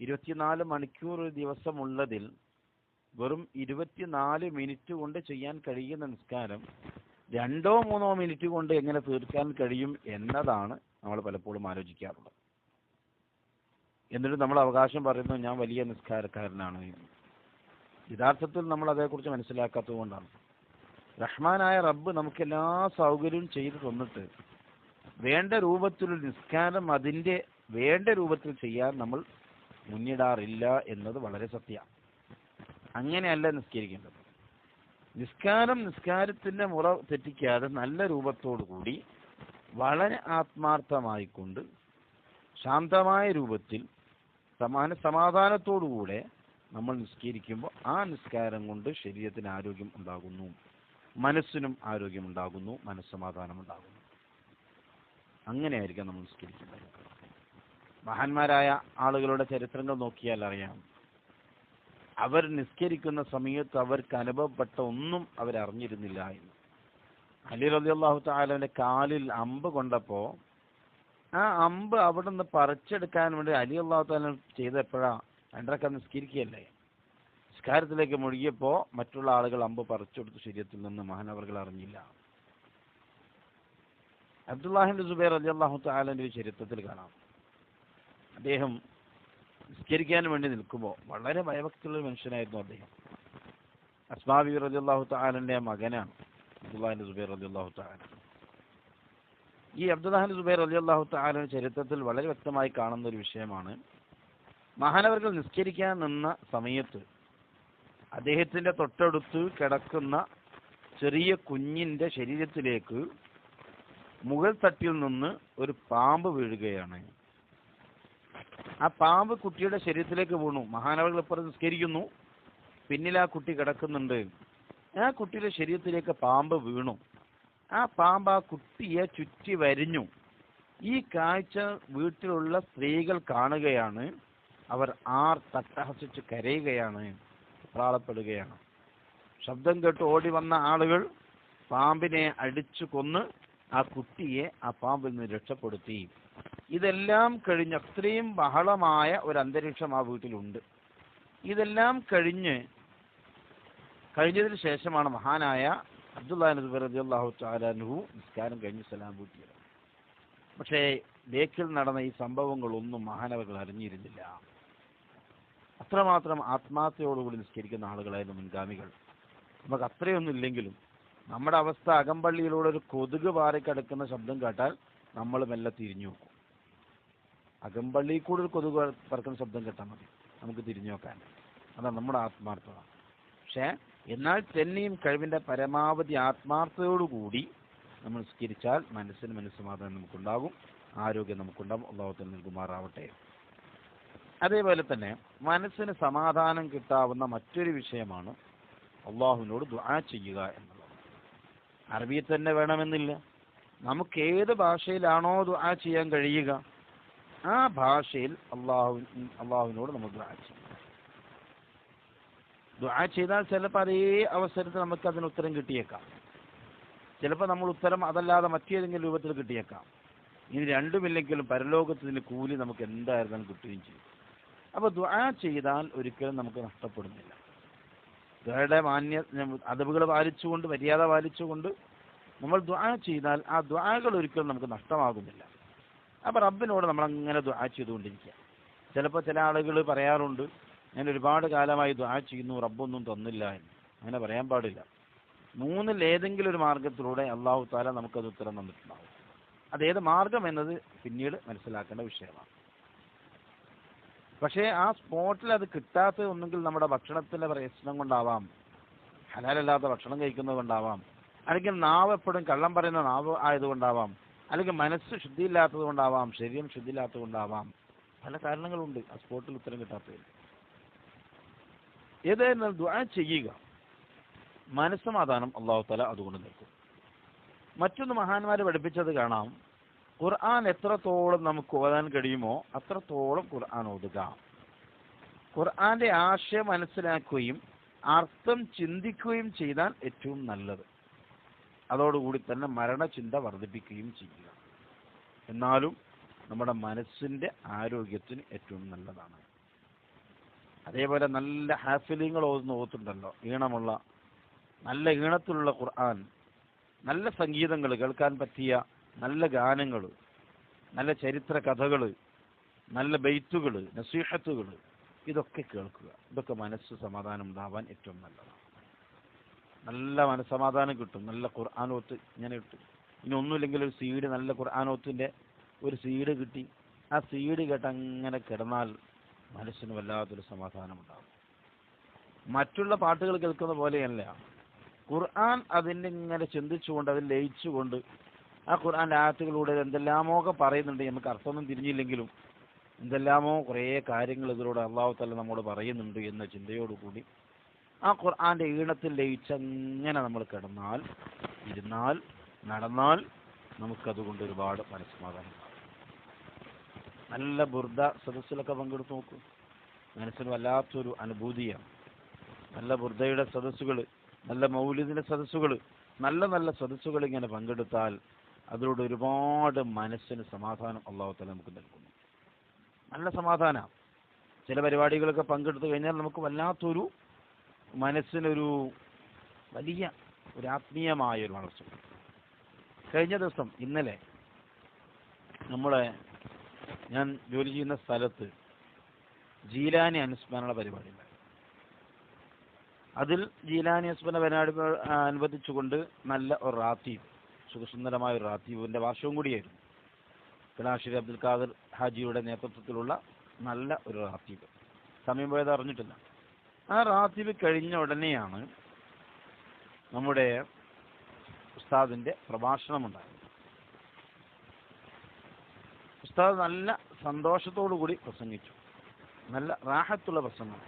ഇരുപത്തിനാല് മണിക്കൂർ ദിവസമുള്ളതിൽ വെറും ഇരുപത്തിനാല് മിനിറ്റ് കൊണ്ട് ചെയ്യാൻ കഴിയുന്ന നിസ്കാരം രണ്ടോ മൂന്നോ മിനിറ്റ് കൊണ്ട് എങ്ങനെ തീർക്കാൻ കഴിയും എന്നതാണ് നമ്മൾ പലപ്പോഴും ആലോചിക്കാറുള്ളത്. എന്നിട്ട് നമ്മൾ അവകാശം പറയുന്നു ഞാൻ വലിയ നിസ്കാരക്കാരനാണ്. യഥാർത്ഥത്തിൽ നമ്മൾ അതേക്കുറിച്ച് മനസ്സിലാക്കാത്തത് കൊണ്ടാണ്. റഹ്മാനായ റബ്ബ് നമുക്ക് എല്ലാ സൗകര്യവും ചെയ്തു തന്നിട്ട് വേണ്ട രൂപത്തിലൊരു നിസ്കാരം അതിന്റെ വേണ്ട രൂപത്തിൽ ചെയ്യാൻ നമ്മൾ മുന്നിടാറില്ല എന്നത് വളരെ സത്യമാണ് അങ്ങനെയല്ല നിസ്കരിക്കേണ്ടത്. നിസ്കാരം നിസ്കാരത്തിന്റെ മുറ തെറ്റിക്കാതെ നല്ല കൂടി വളരെ ആത്മാർത്ഥമായിക്കൊണ്ട് ശാന്തമായ രൂപത്തിൽ സമാന സമാധാനത്തോടുകൂടെ നമ്മൾ നിസ്കരിക്കുമ്പോൾ ആ നിസ്കാരം കൊണ്ട് ശരീരത്തിന് ആരോഗ്യം ഉണ്ടാകുന്നു. മനസ്സിനും ആരോഗ്യമുണ്ടാകുന്നു മനസ്സമാധാനം ഉണ്ടാകുന്നു അങ്ങനെയായിരിക്കാം നമ്മൾ നിസ്കരിക്കുന്നത് മഹാന്മാരായ ആളുകളുടെ ചരിത്രങ്ങൾ നോക്കിയാൽ അറിയാം. അവർ നിസ്കരിക്കുന്ന സമയത്ത് അവർക്ക് അനുഭവപ്പെട്ട ഒന്നും അവരറിഞ്ഞിരുന്നില്ല എന്ന്. അലി റബി അള്ളാഹു താലവിന്റെ കാലിൽ അമ്പ് കൊണ്ടപ്പോ ആ അമ്പ് അവിടെ നിന്ന് പറിച്ചെടുക്കാൻ വേണ്ടി അലി അള്ളാഹു താല ചെയ്തപ്പോഴാ രണ്ടരക്ക നിസ്കരിക്കുകയല്ലേ? നിസ്കാരത്തിലേക്ക് മുഴുകിയപ്പോ മറ്റുള്ള ആളുകൾ അമ്പ് പറിച്ചെടുത്ത് ശരീരത്തിൽ നിന്ന് മഹാനവർകൾ അറിഞ്ഞില്ല. അബ്ദുല്ലാഹിന്റെ സുബൈർ അലി അള്ളാഹു ചരിത്രത്തിൽ കാണാം. അദ്ദേഹം നിസ്കരിക്കാൻ വേണ്ടി നിൽക്കുമ്പോൾ വളരെ ഭയഭക്തിയുള്ള മനുഷ്യനായിരുന്നു അദ്ദേഹം. അസ്മാബി റലി അള്ളാഹു മകനാണ് അബ്ദുല്ലാഹിന്റെ സുബൈർ അലി അള്ളാഹു താല ഈ അബ്ദുല്ലാഹിന്റെ സുബൈർ അലി അള്ളാഹു ചരിത്രത്തിൽ വളരെ വ്യക്തമായി കാണുന്ന ഒരു വിഷയമാണ് മഹാനവർകൾ നിസ്കരിക്കാൻ നിന്ന സമയത്ത് അദ്ദേഹത്തിന്റെ തൊട്ടടുത്ത് കിടക്കുന്ന ചെറിയ കുഞ്ഞിന്റെ ശരീരത്തിലേക്ക് മുകൾ തട്ടിൽ നിന്ന് ഒരു പാമ്പ് വീഴുകയാണ്. ആ പാമ്പ് കുട്ടിയുടെ ശരീരത്തിലേക്ക് വീണു. മഹാനവകൾ ഇപ്പുറം നിസ്കരിക്കുന്നു. പിന്നിൽ ആ കുട്ടി കിടക്കുന്നുണ്ട്. ആ കുട്ടിയുടെ ശരീരത്തിലേക്ക് പാമ്പ് വീണു. ആ പാമ്പ് ആ കുട്ടിയെ ചുറ്റി വരിഞ്ഞു. ഈ കാഴ്ച വീട്ടിലുള്ള സ്ത്രീകൾ കാണുകയാണ്. അവർ ആർ തട്ടഹസിച്ച് കരയുകയാണ്. പ്രാളപ്പെടുകയാണ്. ശബ്ദം കേട്ട് ഓടി വന്ന ആളുകൾ പാമ്പിനെ അടിച്ചു കൊന്ന് ആ കുട്ടിയെ ആ പാമ്പിൽ നിന്ന് രക്ഷപ്പെടുത്തി. ഇതെല്ലാം കഴിഞ്ഞ് അത്രയും ബഹളമായ ഒരു അന്തരീക്ഷം ആ വീട്ടിലുണ്ട്. ഇതെല്ലാം കഴിഞ്ഞ് കഴിഞ്ഞതിന് ശേഷമാണ് മഹാനായ അബ്ദുല്ലാഹു താലാൻഹു നിസ്കാരം കഴിഞ്ഞ് സലാം കൂട്ടിയത് പക്ഷേ ബേക്കിൽ നടന്ന ഈ സംഭവങ്ങളൊന്നും മഹാനവകൾ അറിഞ്ഞിരുന്നില്ല. അത്രമാത്രം ആത്മാർത്ഥയോടുകൂടി നിസ്കരിക്കുന്ന ആളുകളായിരുന്നു മുൻഗാമികൾ. നമുക്ക് അത്രയൊന്നും ഇല്ലെങ്കിലും നമ്മുടെ അവസ്ഥ അകമ്പള്ളിയിലൂടെ ഒരു കൊതുക് പാറിക്കടക്കുന്ന ശബ്ദം കേട്ടാൽ നമ്മൾ മെല്ലെ തിരിഞ്ഞു നോക്കും. അകമ്പള്ളിയിൽ കൂടെ ഒരു കൊതുക് പറക്കുന്ന ശബ്ദം കേട്ടാൽ മതി. നമുക്ക് തിരിഞ്ഞു നോക്കാൻ. അതാണ് നമ്മുടെ ആത്മാർത്ഥത. പക്ഷേ എന്നാൽ തന്നെയും കഴിവിന്റെ പരമാവധി ആത്മാർത്ഥതയോടുകൂടി നമ്മൾ നിസ്കരിച്ചാൽ മനസ്സിന് മനസ്സുമാധാനം നമുക്കുണ്ടാകും. ആരോഗ്യം നമുക്കുണ്ടാകും. ഉള്ളവത്തിൽ നൽകുമാറാവട്ടെ. അതേപോലെ തന്നെ മനസ്സിന് സമാധാനം കിട്ടാവുന്ന മറ്റൊരു വിഷയമാണ് അള്ളാഹുവിനോട് ദുആ ചെയ്യുക എന്നുള്ളത്. അറബിയിൽ തന്നെ വേണമെന്നില്ല. നമുക്ക് ഏത് ഭാഷയിലാണോ ദുആ ചെയ്യാൻ കഴിയുക ആ ഭാഷയിൽ അള്ളാഹു അള്ളാഹുവിനോട് നമ്മൾ ദുആ ചെയ്യും. ദുആ ചെയ്താൽ ചിലപ്പോൾ അതേ അവസരത്തിൽ നമുക്ക് അതിന് ഉത്തരം കിട്ടിയേക്കാം. ചിലപ്പോൾ നമ്മൾ ഉത്തരം അതല്ലാതെ മറ്റേതെങ്കിലും രൂപത്തിൽ കിട്ടിയേക്കാം. ഇനി രണ്ടുമില്ലെങ്കിലും പരലോകത്തിന് കൂലി നമുക്ക് എന്തായിരുന്നാലും കിട്ടുകയും ചെയ്യും. അപ്പോൾ ദ്വാ ചെയ്താൽ ഒരിക്കലും നമുക്ക് നഷ്ടപ്പെടുന്നില്ല. ദ്വയുടെ മാന്യ അതവുകൾ പാലിച്ചുകൊണ്ട് മര്യാദ പാലിച്ചുകൊണ്ട് നമ്മൾ ദ്വാ ചെയ്താൽ ആ ദ്വാകൾ ഒരിക്കലും നമുക്ക് നഷ്ടമാകുന്നില്ല. അപ്പോൾ റബ്ബിനോട് നമ്മൾ അങ്ങനെ ദ്വാ ചെയ്തുകൊണ്ടിരിക്കുക. ചിലപ്പോൾ ചില ആളുകൾ പറയാറുണ്ട് ഞാൻ ഒരുപാട് കാലമായി ദ്വാ ചെയ്യുന്നു റബ്ബൊന്നും തന്നില്ല എന്ന്. അങ്ങനെ പറയാൻ പാടില്ല. മൂന്നിൽ ഏതെങ്കിലും ഒരു മാർഗത്തിലൂടെ അള്ളാഹു താല നമുക്കത് ഉത്തരം തന്നിട്ടുണ്ടാവും. അതേത് മാർഗം എന്നത് പിന്നീട് മനസ്സിലാക്കേണ്ട വിഷയമാണ്. പക്ഷേ ആ സ്പോട്ടിൽ അത് കിട്ടാത്തത് ഒന്നെങ്കിൽ നമ്മുടെ ഭക്ഷണത്തിന്റെ പ്രശ്നം കൊണ്ടാവാം. ഹലാലല്ലാത്ത ഭക്ഷണം കഴിക്കുന്നത് കൊണ്ടാവാം. അല്ലെങ്കിൽ നാവ് എപ്പോഴും കള്ളം പറയുന്ന നാവ് ആയതുകൊണ്ടാവാം അല്ലെങ്കിൽ മനസ്സ് ശുദ്ധിയില്ലാത്തത് കൊണ്ടാവാം ശരീരം ശുദ്ധിയില്ലാത്തത് കൊണ്ടാവാം. പല കാരണങ്ങളുണ്ട് ആ സ്പോട്ടിൽ ഉത്തരം കിട്ടാത്തതിൽ. ഏതായിരുന്നാലും ദ്വാ ചെയ്യുക. മനസ്സമാധാനം അള്ളാഹു തല അതുകൊണ്ട് നിൽക്കും മറ്റൊന്ന് മഹാന്മാരെ പഠിപ്പിച്ചത് കാണാം. ഖുർആൻ എത്രത്തോളം നമുക്ക് ഓതാൻ കഴിയുമോ അത്രത്തോളം ഖുർആൻ ഓതുക. ഖുർആന്റെ ആശയം മനസ്സിലാക്കുകയും അർത്ഥം ചിന്തിക്കുകയും ചെയ്താൽ ഏറ്റവും നല്ലത്. അതോടുകൂടി തന്നെ മരണചിന്ത വർദ്ധിപ്പിക്കുകയും ചെയ്യുക. എന്നാലും നമ്മുടെ മനസ്സിന്റെ ആരോഗ്യത്തിന് ഏറ്റവും നല്ലതാണ്. അതേപോലെ നല്ല ഹാഫിലിങ്ങൾ ഓതുന്ന ഓത്തുണ്ടല്ലോ. ഈണമുള്ള നല്ല ഈണത്തിലുള്ള ഖുർആൻ നല്ല സംഗീതങ്ങൾ കേൾക്കാൻ പറ്റിയ നല്ല ഗാനങ്ങൾ നല്ല ചരിത്ര കഥകൾ നല്ല ബെയ്ത്തുകൾ നസീഹത്തുകൾ ഇതൊക്കെ കേൾക്കുക. ഇതൊക്കെ മനസ്സ് സമാധാനം ഉണ്ടാവാൻ ഏറ്റവും നല്ലതാണ്. നല്ല മനസ്സമാധാനം കിട്ടും. നല്ല ഖുർആാനോത്ത് ഇങ്ങനെ കിട്ടും. ഇനി ഒന്നുമില്ലെങ്കിൽ ഒരു സീഡ് നല്ല ഖുർആാനോത്തിന്റെ ഒരു സീഡ് കിട്ടി. ആ സീഡ് കേട്ട് അങ്ങനെ കിടന്നാൽ മനസ്സിന് വല്ലാത്തൊരു സമാധാനം ഉണ്ടാകും മറ്റുള്ള പാട്ടുകൾ കേൾക്കുന്ന പോലെയല്ല. ഖുർആൻ അതിന്റെ ഇങ്ങനെ ചിന്തിച്ചുകൊണ്ട് അതിൽ ലയിച്ചുകൊണ്ട് ആ ഖുർആന്റെ ആയത്തുകളിലൂടെ എന്തെല്ലാമോ ഒക്കെ പറയുന്നുണ്ട്. നമുക്ക് അർത്ഥമൊന്നും തിരിഞ്ഞില്ലെങ്കിലും എന്തെല്ലാമോ കുറേ കാര്യങ്ങൾ ഇതിലൂടെ അള്ളാഹു തല നമ്മോട് പറയുന്നുണ്ട് എന്ന ചിന്തയോടുകൂടി ആ ഖുർആന്റെ ഈണത്തിൽ ലയിച്ചങ്ങനെ നമ്മൾ കിടന്നാൽ ഇരുന്നാൽ നടന്നാൽ നമുക്കതുകൊണ്ട് ഒരുപാട് മനസ്സമാധാനം നല്ല ബുർദ സദസ്സിലൊക്കെ പങ്കെടുത്ത് നോക്കൂ. മനസ്സിന് വല്ലാത്തൊരു അനുഭൂതിയാണ്. നല്ല ബുർദയുടെ സദസ്സുകൾ നല്ല മൗലിദിന്റെ സദസ്സുകൾ നല്ല നല്ല സദസ്സുകൾ ഇങ്ങനെ പങ്കെടുത്താൽ അതിലൂടെ ഒരുപാട് മനസ്സിന് സമാധാനം അള്ളാഹുത്തല നമുക്ക് നൽകുന്നു. നല്ല സമാധാനം. ചില പരിപാടികളൊക്കെ പങ്കെടുത്തു കഴിഞ്ഞാൽ നമുക്ക് വല്ലാത്തൊരു മനസ്സിനൊരു വലിയ ഒരു ആത്മീയമായ ഒരു വളർച്ച കഴിഞ്ഞ ദിവസം ഇന്നലെ നമ്മളെ ഞാൻ ജോലി ചെയ്യുന്ന സ്ഥലത്ത് ജീലാനി അനുസ്മരണ പരിപാടി അതിൽ ജീലാനി അനുസ്മരണ പരിപാടി അനുവദിച്ചുകൊണ്ട് നല്ല ഒരു റാത്തീബ് സുഖസുന്ദരമായ ഒരു റാത്തീബിന്റെ വാർഷവും കൂടിയായിരുന്നു. കലാശ്ശേരി അബ്ദുൽ ഖാദർ ഹാജിയുടെ നേതൃത്വത്തിലുള്ള നല്ല ഒരു റാത്തീബ്. സമയം പോയത് അറിഞ്ഞിട്ടില്ല. ആ റാത്തീബ് കഴിഞ്ഞ ഉടനെയാണ് നമ്മുടെ ഉസ്താദിന്റെ പ്രഭാഷണമുണ്ടായത്. ഉസ്താദ് നല്ല സന്തോഷത്തോടു കൂടി പ്രസംഗിച്ചു. നല്ല റാഹത്തുള്ള പ്രസംഗം.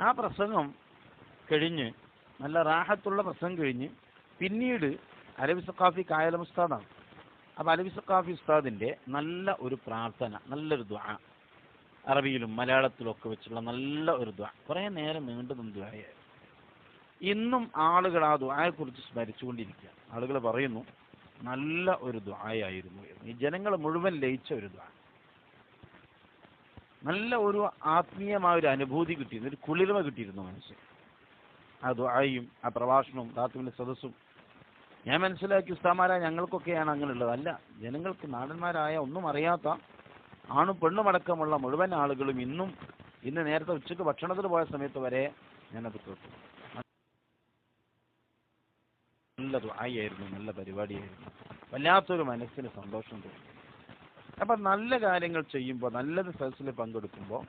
ആ പ്രസംഗം കഴിഞ്ഞ് നല്ല റാഹത്തുള്ള പ്രസംഗം കഴിഞ്ഞ് പിന്നീട് അലവി സഖാഫി കായല ഉസ്താദാണ്. അപ്പോൾ അലവി സഖാഫി ഉസ്താദിന്റെ നല്ല ഒരു പ്രാർത്ഥന നല്ലൊരു ദ്വാ. അറബിയിലും മലയാളത്തിലും ഒക്കെ വെച്ചുള്ള നല്ല ഒരു ദ്വാ. കുറേ നേരം നീണ്ടു നിന്ന് ദ്വായായിരുന്നു ഇന്നും ആളുകൾ ആ ദ്വായെക്കുറിച്ച് സ്മരിച്ചുകൊണ്ടിരിക്കുക. ആളുകൾ പറയുന്നു നല്ല ഒരു ദ്വായായിരുന്നു ഈ ജനങ്ങൾ മുഴുവൻ ലയിച്ച ഒരു ദ്വാ. നല്ല ഒരു ആത്മീയമായ ഒരു അനുഭൂതി കിട്ടിയിരുന്നു. ഒരു കുളിർമ കിട്ടിയിരുന്നു മനസ്സിൽ ആ ദ്വായും ആ പ്രഭാഷണവും ദാത്തുവിന്റെ സദസ്സും ഞാൻ മനസ്സിലാക്കി ഉസ്താമാരായ ഞങ്ങൾക്കൊക്കെയാണ് അങ്ങനെയുള്ളത്. അല്ല ജനങ്ങൾക്ക് നാടന്മാരായ ഒന്നും അറിയാത്ത ആണും പെണ്ണും അടക്കമുള്ള മുഴുവൻ ആളുകളും ഇന്നും ഇന്ന് നേരത്തെ ഉച്ചയ്ക്ക് ഭക്ഷണത്തിന് പോയ സമയത്ത് വരെ ഞാനത് കേട്ടു. നല്ല ആയിരുന്നു നല്ല പരിപാടിയായിരുന്നു. വല്ലാത്തൊരു മനസ്സിന് സന്തോഷം തോന്നി. അപ്പൊ നല്ല കാര്യങ്ങൾ ചെയ്യുമ്പോൾ നല്ലത് സദസ്സിൽ പങ്കെടുക്കുമ്പോൾ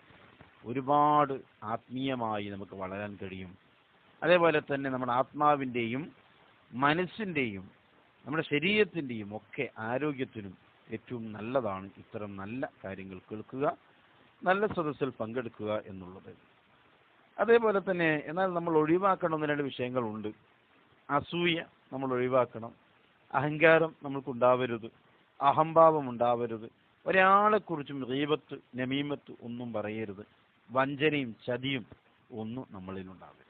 ഒരുപാട് ആത്മീയമായി നമുക്ക് വളരാൻ കഴിയും. അതേപോലെ തന്നെ നമ്മുടെ ആത്മാവിന്റെയും മനസ്സിന്റെയും നമ്മുടെ ശരീരത്തിന്റെയും ഒക്കെ ആരോഗ്യത്തിനും ഏറ്റവും നല്ലതാണ് ഇത്തരം നല്ല കാര്യങ്ങൾ കേൾക്കുക നല്ല സദസ്സിൽ പങ്കെടുക്കുക എന്നുള്ളത്. അതേപോലെ തന്നെ എന്നാൽ നമ്മൾ ഒഴിവാക്കണം എന്ന രണ്ട് വിഷയങ്ങളുണ്ട്. അസൂയ നമ്മൾ ഒഴിവാക്കണം അഹങ്കാരം നമ്മൾക്കുണ്ടാവരുത് അഹംഭാവം ഉണ്ടാവരുത് ഒരാളെക്കുറിച്ചും റീപത്ത് നമീമത്ത് ഒന്നും പറയരുത് വഞ്ചനയും ചതിയും ഒന്നും നമ്മളിൽ ഉണ്ടാവരുത്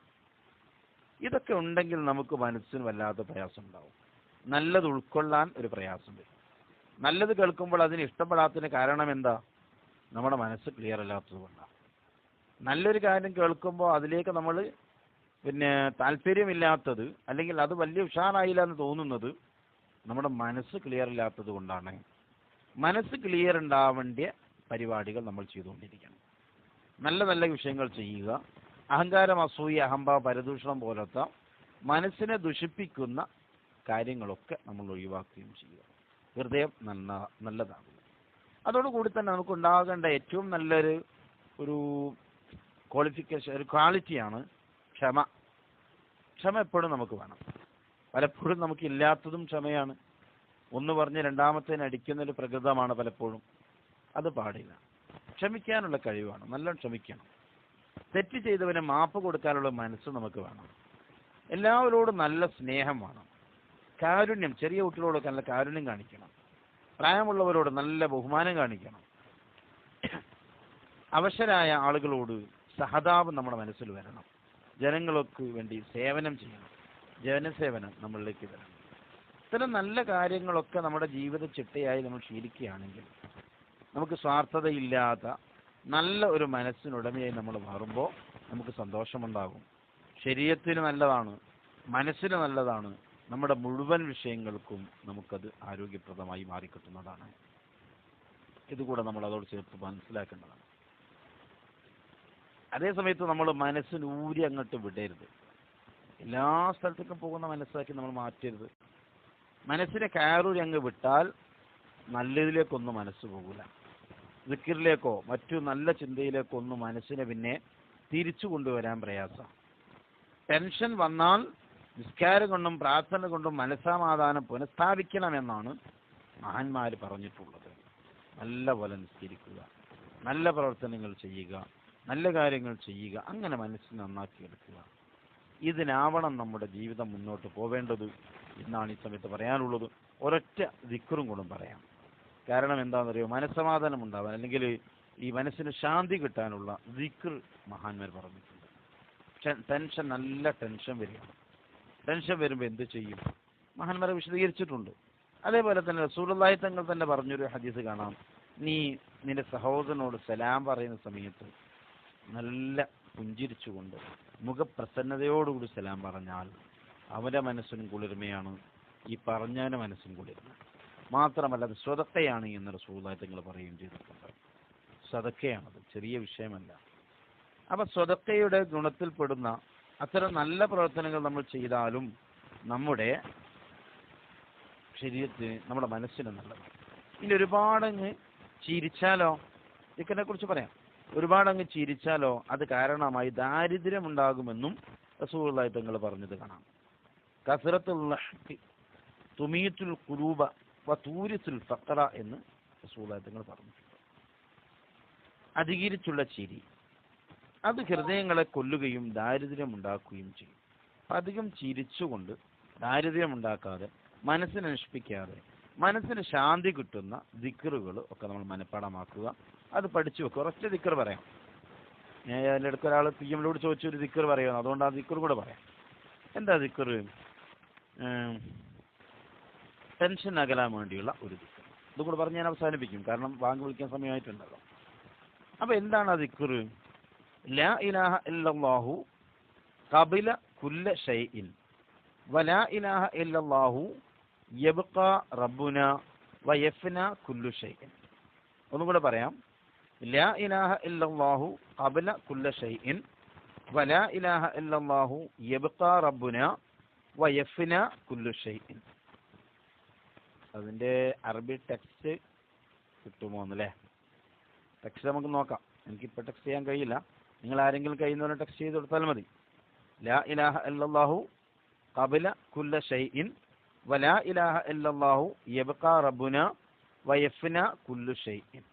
ഇതൊക്കെ ഉണ്ടെങ്കിൽ നമുക്ക് മനസ്സിന് വല്ലാത്ത പ്രയാസം ഉണ്ടാവും നല്ലത് ഉൾക്കൊള്ളാൻ ഒരു പ്രയാസം വരും. നല്ലത് കേൾക്കുമ്പോൾ അതിന് ഇഷ്ടപ്പെടാത്തതിന് കാരണം എന്താ? നമ്മുടെ മനസ്സ് ക്ലിയർ അല്ലാത്തത് കൊണ്ടാണ്. നല്ലൊരു കാര്യം കേൾക്കുമ്പോൾ അതിലേക്ക് നമ്മൾ പിന്നെ താല്പര്യമില്ലാത്തത് അല്ലെങ്കിൽ അത് വലിയ ഉഷാറായില്ല എന്ന് തോന്നുന്നത് നമ്മുടെ മനസ്സ് ക്ലിയർ ഇല്ലാത്തത് കൊണ്ടാണ്. മനസ്സ് ക്ലിയർ ഉണ്ടാവേണ്ട പരിപാടികൾ നമ്മൾ ചെയ്തുകൊണ്ടിരിക്കണം. നല്ല നല്ല വിഷയങ്ങൾ ചെയ്യുക. അഹങ്കാരം അസൂയ അഹംഭാവ പരദൂഷണം പോലത്തെ മനസ്സിനെ ദുഷിപ്പിക്കുന്ന കാര്യങ്ങളൊക്കെ നമ്മൾ ഒഴിവാക്കുകയും ചെയ്യുക. ഹൃദയം നന്ന നല്ലതാകും. അതോടുകൂടി തന്നെ നമുക്ക് ഉണ്ടാകേണ്ട ഏറ്റവും നല്ലൊരു ഒരു ക്വാളിഫിക്കേഷൻ ഒരു ക്വാളിറ്റിയാണ് ക്ഷമ. ക്ഷമ എപ്പോഴും നമുക്ക് വേണം. പലപ്പോഴും നമുക്ക് ഇല്ലാത്തതും ക്ഷമയാണ്. ഒന്ന് പറഞ്ഞ് രണ്ടാമത്തേന് അടിക്കുന്ന ഒരു പ്രകൃതമാണ് പലപ്പോഴും. അത് പാടില്ല. ക്ഷമിക്കാനുള്ള കഴിവാണ്. നല്ലോണം ക്ഷമിക്കണം. തെറ്റ് ചെയ്തവന് മാപ്പ് കൊടുക്കാനുള്ള മനസ്സ് നമുക്ക് വേണം. എല്ലാവരോടും നല്ല സ്നേഹം വേണം. കാരുണ്യം ചെറിയ കുട്ടികളോടൊക്കെ നല്ല കാരുണ്യം കാണിക്കണം. പ്രായമുള്ളവരോട് നല്ല ബഹുമാനം കാണിക്കണം. അവശരായ ആളുകളോട് സഹതാപം നമ്മുടെ മനസ്സിൽ വരണം. ജനങ്ങൾക്ക് വേണ്ടി സേവനം ചെയ്യണം. ജനസേവനം നമ്മളിലേക്ക് വരണം ഇത്തരം നല്ല കാര്യങ്ങളൊക്കെ നമ്മുടെ ജീവിത ചിട്ടയായി നമ്മൾ ശീലിക്കുകയാണെങ്കിൽ നമുക്ക് സ്വാർത്ഥതയില്ലാത്ത നല്ല ഒരു മനസ്സിനുടമയായി നമ്മൾ മാറുമ്പോൾ നമുക്ക് സന്തോഷമുണ്ടാകും. ശരീരത്തിന് നല്ലതാണ് മനസ്സിന് നല്ലതാണ്. നമ്മുടെ മുഴുവൻ വിഷയങ്ങൾക്കും നമുക്കത് ആരോഗ്യപ്രദമായി മാറിക്കിട്ടുന്നതാണ്. ഇതുകൂടെ നമ്മൾ അതോട് ചേർത്ത് മനസ്സിലാക്കേണ്ടതാണ്. അതേ സമയത്ത് നമ്മൾ മനസ്സിനൂരി അങ്ങോട്ട് വിടരുത്. എല്ലാ സ്ഥലത്തേക്കും പോകുന്ന മനസ്സാക്കി നമ്മൾ മാറ്റരുത്. മനസ്സിനെ കയറൂരി അങ്ങ് വിട്ടാൽ നല്ലതിലേക്കൊന്നും മനസ്സ് പോകില്ല ദിക്കിറിലേക്കോ മറ്റു നല്ല ചിന്തയിലേക്കോ ഒന്നും മനസ്സിനെ പിന്നെ തിരിച്ചു കൊണ്ടുവരാൻ പ്രയാസം. ടെൻഷൻ വന്നാൽ നിസ്കാരം കൊണ്ടും പ്രാർത്ഥന കൊണ്ടും മനസ്സമാധാനം പുനഃസ്ഥാപിക്കണമെന്നാണ് മഹാന്മാർ പറഞ്ഞിട്ടുള്ളത്. നല്ല പോലെ നിസ്കരിക്കുക നല്ല പ്രവർത്തനങ്ങൾ ചെയ്യുക നല്ല കാര്യങ്ങൾ ചെയ്യുക അങ്ങനെ മനസ്സിന് നന്നാക്കി എടുക്കുക. ഇതിനാവണം നമ്മുടെ ജീവിതം മുന്നോട്ട് പോവേണ്ടത് എന്നാണ് ഈ സമയത്ത് പറയാനുള്ളത്. ഒരൊറ്റ ദിക്കറും കൊണ്ടും പറയാം. കാരണം എന്താണെന്നറിയോ? മനസ്സമാധാനം ഉണ്ടാവാൻ അല്ലെങ്കിൽ ഈ മനസ്സിന് ശാന്തി കിട്ടാനുള്ള ദിക്ർ മഹാന്മാർ പറഞ്ഞിട്ടുണ്ട്. ടെൻഷൻ നല്ല ടെൻഷൻ വരികയാണ് ടെൻഷൻ വരുമ്പോൾ എന്ത് ചെയ്യും? മഹാന്മാരെ വിശദീകരിച്ചിട്ടുണ്ട്. അതേപോലെ തന്നെ റസൂലുള്ളാഹി തങ്ങൾ തന്നെ പറഞ്ഞൊരു ഹദീസ് കാണാം. നീ നിന്റെ സഹോദരനോട് സലാം പറയുന്ന സമയത്ത് നല്ല പുഞ്ചിരിച്ചുകൊണ്ട് മുഖപ്രസന്നതയോടുകൂടി സലാം പറഞ്ഞാൽ അവന്റെ മനസ്സിനും കുളിർമയാണ്. ഈ പറഞ്ഞവന്റെ മനസ്സിനും കുളിർമ മാത്രമല്ല അത് സ്വതക്കയാണ് എന്ന് റസൂലുള്ളാഹി തങ്ങൾ പറയുകയും ചെയ്തിട്ടുണ്ട്. സ്വതക്കയാണത് ചെറിയ വിഷയമല്ല. അപ്പൊ സ്വതക്കയുടെ ഗുണത്തിൽപ്പെടുന്ന അത്തരം നല്ല പ്രവർത്തനങ്ങൾ നമ്മൾ ചെയ്താലും നമ്മുടെ ശരീരത്തിന് നമ്മുടെ മനസ്സിന് നല്ലത് ഇനി ഒരുപാടങ്ങ് ചിരിച്ചാലോ? ഇതിനെ കുറിച്ച് പറയാം. ഒരുപാടങ്ങ് ചിരിച്ചാലോ? അത് കാരണമായി ദാരിദ്ര്യം ഉണ്ടാകുമെന്നും റസൂലുള്ളാഹി തങ്ങൾ പറഞ്ഞത് കാണാം. കസറത്തുള്ള തുമീത്തുൽ കുരൂബ വ തൂരിസുൽ ഫക്കറ എന്ന് റസൂലുള്ളാഹി പറഞ്ഞിട്ടുണ്ട് പറഞ്ഞു. അധികരിച്ചുള്ള ചിരി. അത് ഹൃദയങ്ങളെ കൊല്ലുകയും ദാരിദ്ര്യം ഉണ്ടാക്കുകയും ചെയ്യും. അധികം ചിരിച്ചുകൊണ്ട് ദാരിദ്ര്യം ഉണ്ടാക്കാതെ മനസ്സിനെ നശിപ്പിക്കാതെ മനസ്സിന് ശാന്തി കിട്ടുന്ന ദിക്കറുകൾ ഒക്കെ നമ്മൾ മനഃപ്പാടമാക്കുക. അത് പഠിച്ചു വെക്കുക. ഒറ്റ ദിക്കർ പറയാം. ഞാൻ അടുത്ത് ഒരാൾ പി എമ്മിലോട് ചോദിച്ചു ഒരു ദിക്കർ പറയുന്നു. അതുകൊണ്ട് ആ ദിക്കർ കൂടെ പറയാം. എന്താ ദിക്കർ ടെൻഷൻ അകലാൻ വേണ്ടിയുള്ള ഒരു ദിക്കർ ഇതും കൂടെ പറഞ്ഞ് ഞാൻ അവസാനിപ്പിക്കും. കാരണം വാങ്ങി വിളിക്കാൻ സമയമായിട്ടുണ്ടല്ലോ. അപ്പൊ എന്താണ് ആ ദിക്കർ ലാ ഇലാഹ ഇല്ലല്ലാഹു ഖബില കുല്ല ഷൈഇൻ. വലാ ഇലാഹ ഇല്ലല്ലാഹു യബ്ഖ റബ്ബുന വയഫ്ന കുല്ലു ഷൈഇൻ. ഒന്നും കൂടെ പറയാം. ലാ ഇലാഹ ഇല്ലല്ലാഹു ഖബല കുല്ല ഷൈഇൻ. വലാ ഇലാഹ ഇല്ലല്ലാഹു യബ്ഖ റബ്ബുന വയഫ്ന കുല്ലു ഷൈഇൻ. അതിന്റെ അറബി ടെക്സ്റ്റ് കിട്ടുമോ എന്നല്ലേ ടെക്സ്റ്റ് നമുക്ക് നോക്കാം. എനിക്കിപ്പോൾ ടെക്സ്റ്റ് ചെയ്യാൻ കഴിയില്ല. നിങ്ങൾ ആരെങ്കിലും കഴിയുന്നവരെ ടെക്സ്റ്റ് ചെയ്ത് കൊടുത്താൽ മതി. ലാ ഇലാഹ ഇല്ലല്ലാഹു ഖബല കുല്ല ഷൈഇൻ വലാ ഇലാഹ ഇല്ലല്ലാഹു യബ്ഖാ റബ്ബനാ വയഫ്ന കുല്ലു ഷൈഇൻ.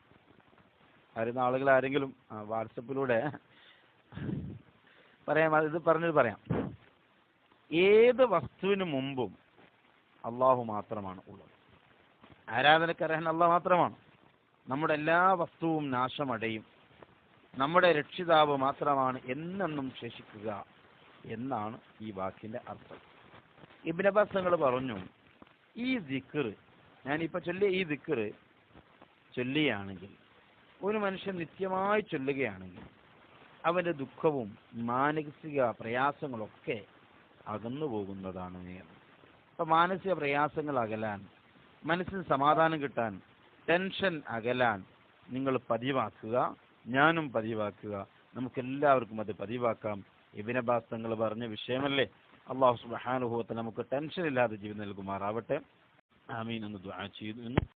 അറിയുന്ന ആളുകൾ ആരെങ്കിലും വാട്സപ്പിലൂടെ പറയാം. ഇത് പറഞ്ഞത് പറയാം. ഏത് വസ്തുവിന് മുമ്പും അള്ളാഹു മാത്രമാണ് ഉള്ളത്. ആരാധനക്കർഹൻ അള്ളാഹ് മാത്രമാണ്. നമ്മുടെ എല്ലാ വസ്തുവും നാശമടയും. നമ്മുടെ രക്ഷിതാവ് മാത്രമാണ് എന്നെന്നും ശേഷിക്കുക എന്നാണ് ഈ വാക്കിന്റെ അർത്ഥം. തങ്ങൾ പറഞ്ഞു ഈ ദിക്കർ ഞാനിപ്പോ ചൊല്ലിയ ഈ ദിക്കർ ചൊല്ലുകയാണെങ്കിൽ ഒരു മനുഷ്യൻ നിത്യമായി ചൊല്ലുകയാണെങ്കിൽ അവന്റെ ദുഃഖവും മാനസിക പ്രയാസങ്ങളൊക്കെ അകന്നു പോകുന്നതാണ്. അപ്പൊ മാനസിക പ്രയാസങ്ങൾ അകലാൻ മനസ്സിന് സമാധാനം കിട്ടാൻ ടെൻഷൻ അകലാൻ നിങ്ങൾ പതിവാക്കുക ഞാനും പതിവാക്കുക. നമുക്ക് എല്ലാവർക്കും അത് പതിവാക്കാം. ഇബിനബാസ് തങ്ങൾ പറഞ്ഞ വിഷയമല്ലേ? അള്ളാഹു സുബാനുഭവത്തെ നമുക്ക് ടെൻഷൻ ഇല്ലാതെ ജീവിതം നൽകുമാറാവട്ടെ. ആമീൻ എന്ന് ചെയ്തു എന്ന്